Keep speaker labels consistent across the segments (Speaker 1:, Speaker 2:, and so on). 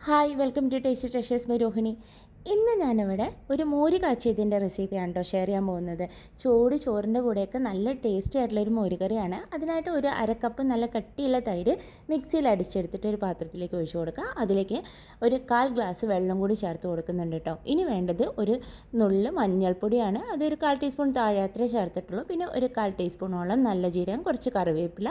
Speaker 1: Hi welcome to taste treasures my Rohini ഇന്ന് ഞാനിവിടെ ഒരു മോര് കാച്ചിയതിന്റെ റെസിപ്പിയാണ് കേട്ടോ ഷെയർ ചെയ്യാൻ പോകുന്നത്. ചോട് ചോറിന്റെ കൂടെയൊക്കെ നല്ല ടേസ്റ്റി ആയിട്ടുള്ള ഒരു മോര് കറിയാണ് അതിനായിട്ട് ഒരു അരക്കപ്പ് നല്ല കട്ടിയുള്ള തൈര് മിക്സിയിൽ അടിച്ചെടുത്തിട്ട് ഒരു പാത്രത്തിലേക്ക് ഒഴിച്ചു കൊടുക്കുക. അതിലേക്ക് ഒരു കാൽ ഗ്ലാസ് വെള്ളം കൂടി ചേർത്ത് കൊടുക്കുന്നുണ്ട് കേട്ടോ. ഇനി വേണ്ടത് ഒരു നുള്ള് മഞ്ഞൾപ്പൊടിയാണ്. അതൊരു കാൽ ടീസ്പൂൺ താഴെ അത്രേ ചേർത്തിട്ടുള്ളൂ. പിന്നെ ഒരു കാൽ ടീസ്പൂണോളം നല്ല ജീരകം കുറച്ച് കറിവേപ്പില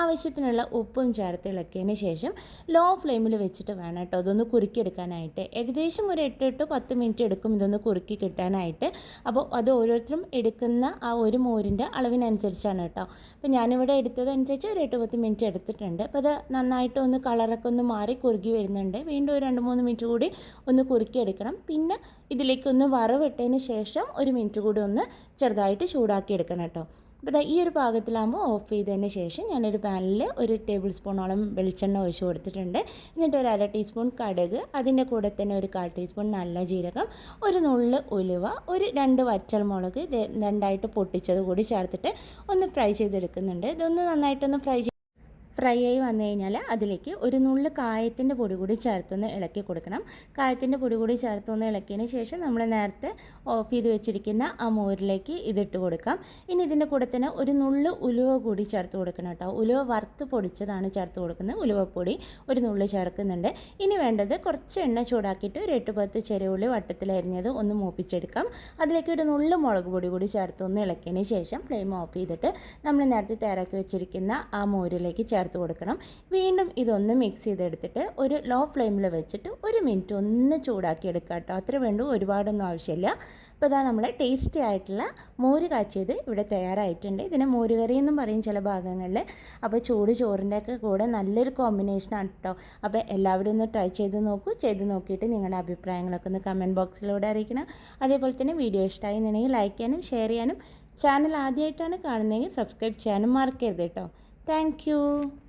Speaker 1: ആവശ്യത്തിനുള്ള ഉപ്പും ചേർത്ത് ഇളക്കിയതിന് ശേഷം ലോ ഫ്ലെയിമിൽ വെച്ചിട്ട് വേണം കേട്ടോ. അതൊന്ന് കുറുക്കിയെടുക്കാനായിട്ട്. ഏകദേശം ഒരു എട്ട് എട്ട് പത്ത് മിനിറ്റ് എടുക്കും ഇതൊന്ന് കുറുക്കി കിട്ടാനായിട്ട്. അപ്പോൾ അത് ഓരോരുത്തരും എടുക്കുന്ന ആ ഒരു മോരിന്റെ അളവിനനുസരിച്ചാണ് കേട്ടോ. അപ്പോൾ ഞാനിവിടെ എടുത്തതനുസരിച്ച് ഒരു എട്ട് പത്ത് മിനിറ്റ് എടുത്തിട്ടുണ്ട്. അപ്പോൾ അത് നന്നായിട്ട് ഒന്ന് കളറൊക്കെ ഒന്ന് മാറി കുറുകി വരുന്നുണ്ട്. വീണ്ടും ഒരു രണ്ട് മൂന്ന് മിനിറ്റ് കൂടി ഒന്ന് കുറുക്കി എടുക്കണം. പിന്നെ ഇതിലേക്കൊന്ന് വറവിട്ടതിന് ശേഷം ഒരു മിനിറ്റ് കൂടി ഒന്ന് ചെറുതായിട്ട് ചൂടാക്കി എടുക്കണം കേട്ടോ. അപ്പോൾ ഈ ഒരു പാകത്തിലാകുമ്പോൾ ഓഫ് ചെയ്തതിന് ശേഷം ഞാനൊരു പാനിൽ ഒരു ടേബിൾ സ്പൂണോളം വെളിച്ചെണ്ണ ഒഴിച്ച് കൊടുത്തിട്ടുണ്ട്. എന്നിട്ട് ഒരു അര ടീസ്പൂൺ കടുക് അതിന്റെ കൂടെ തന്നെ ഒരു കാൽ ടീസ്പൂൺ നല്ല ജീരകം ഒരു നുള്ള് ഉലുവ ഒരു രണ്ട് വറ്റൽമുളക് രണ്ടായിട്ട് പൊട്ടിച്ചത് കൂടി ചേർത്തിട്ട് ഒന്ന് ഫ്രൈ ചെയ്തെടുക്കുന്നുണ്ട്. ഇതൊന്ന് നന്നായിട്ടൊന്ന് ഫ്രൈ ഫ്രൈ ആയി വന്നു കഴിഞ്ഞാൽ അതിലേക്ക് ഒരു നുള്ളു കായത്തിന്റെ പൊടി കൂടി ചേർത്തൊന്ന് ഇളക്കി കൊടുക്കണം. കായത്തിന്റെ പൊടി കൂടി ചേർത്തൊന്ന് ഇളക്കിയതിന് ശേഷം നമ്മൾ നേരത്തെ ഓഫ് ചെയ്ത് വെച്ചിരിക്കുന്ന ആ മോരിലേക്ക് ഇതിട്ട് കൊടുക്കാം. ഇനി ഇതിന്റെ കൂടെ തന്നെ ഒരു നുള്ളു ഉലുവ കൂടി ചേർത്ത് കൊടുക്കണം കേട്ടോ. ഉലുവ വറുത്ത് പൊടിച്ചതാണ് ചേർത്ത് കൊടുക്കുന്നത്. ഉലുവപ്പൊടി ഒരു നുള്ളു ചേർക്കുന്നുണ്ട്. ഇനി വേണ്ടത് കുറച്ച് എണ്ണ ചൂടാക്കിയിട്ട് ഒരു എട്ട് പത്ത് ചെറിയുള്ളി വട്ടത്തിലരിഞ്ഞത് ഒന്ന് മൂപ്പിച്ചെടുക്കാം. അതിലേക്ക് ഒരു നുള്ള് മുളക് പൊടി കൂടി ചേർത്ത് ഒന്ന് ഇളക്കിയതിന് ശേഷം ഫ്ലെയിം ഓഫ് ചെയ്തിട്ട് നമ്മൾ നേരത്തെ തയ്യാറാക്കി വെച്ചിരിക്കുന്ന ആ മോരിലേക്ക് ചേർത്ത് ചേർത്ത് കൊടുക്കണം. വീണ്ടും ഇതൊന്ന് മിക്സ് ചെയ്തെടുത്തിട്ട് ഒരു ലോ ഫ്ലെയിമിൽ വെച്ചിട്ട് ഒരു മിനിറ്റ് ഒന്ന് ചൂടാക്കി എടുക്കുക കേട്ടോ. അത്ര വേണ്ടു ഒരുപാടൊന്നും ആവശ്യമില്ല. അപ്പോൾ ഇതാ നമ്മൾ ടേസ്റ്റി ആയിട്ടുള്ള മോര് കാച്ചിയത് ഇവിടെ തയ്യാറായിട്ടുണ്ട്. ഇതിനെ മോരുകറി എന്നും പറയും ചില ഭാഗങ്ങളിൽ അപ്പോൾ ചൂട് ചോറിന്റെയൊക്കെ കൂടെ നല്ലൊരു കോമ്പിനേഷനാണ് കേട്ടോ അപ്പോൾ എല്ലാവരും ഒന്ന് ട്രൈ ചെയ്ത് നോക്കൂ. ചെയ്ത് നോക്കിയിട്ട് നിങ്ങളുടെ അഭിപ്രായങ്ങളൊക്കെ ഒന്ന് കമന്റ് ബോക്സിലൂടെ അറിയിക്കണം. അതേപോലെ തന്നെ വീഡിയോ ഇഷ്ടമായി എന്നുണ്ടെങ്കിൽ ലൈക്ക് ചെയ്യാനും ഷെയർ ചെയ്യാനും. ചാനൽ ആദ്യമായിട്ടാണ് കാണുന്നതെങ്കിൽ സബ്സ്ക്രൈബ് ചെയ്യാനും മറക്കരുത് കേട്ടോ Thank you.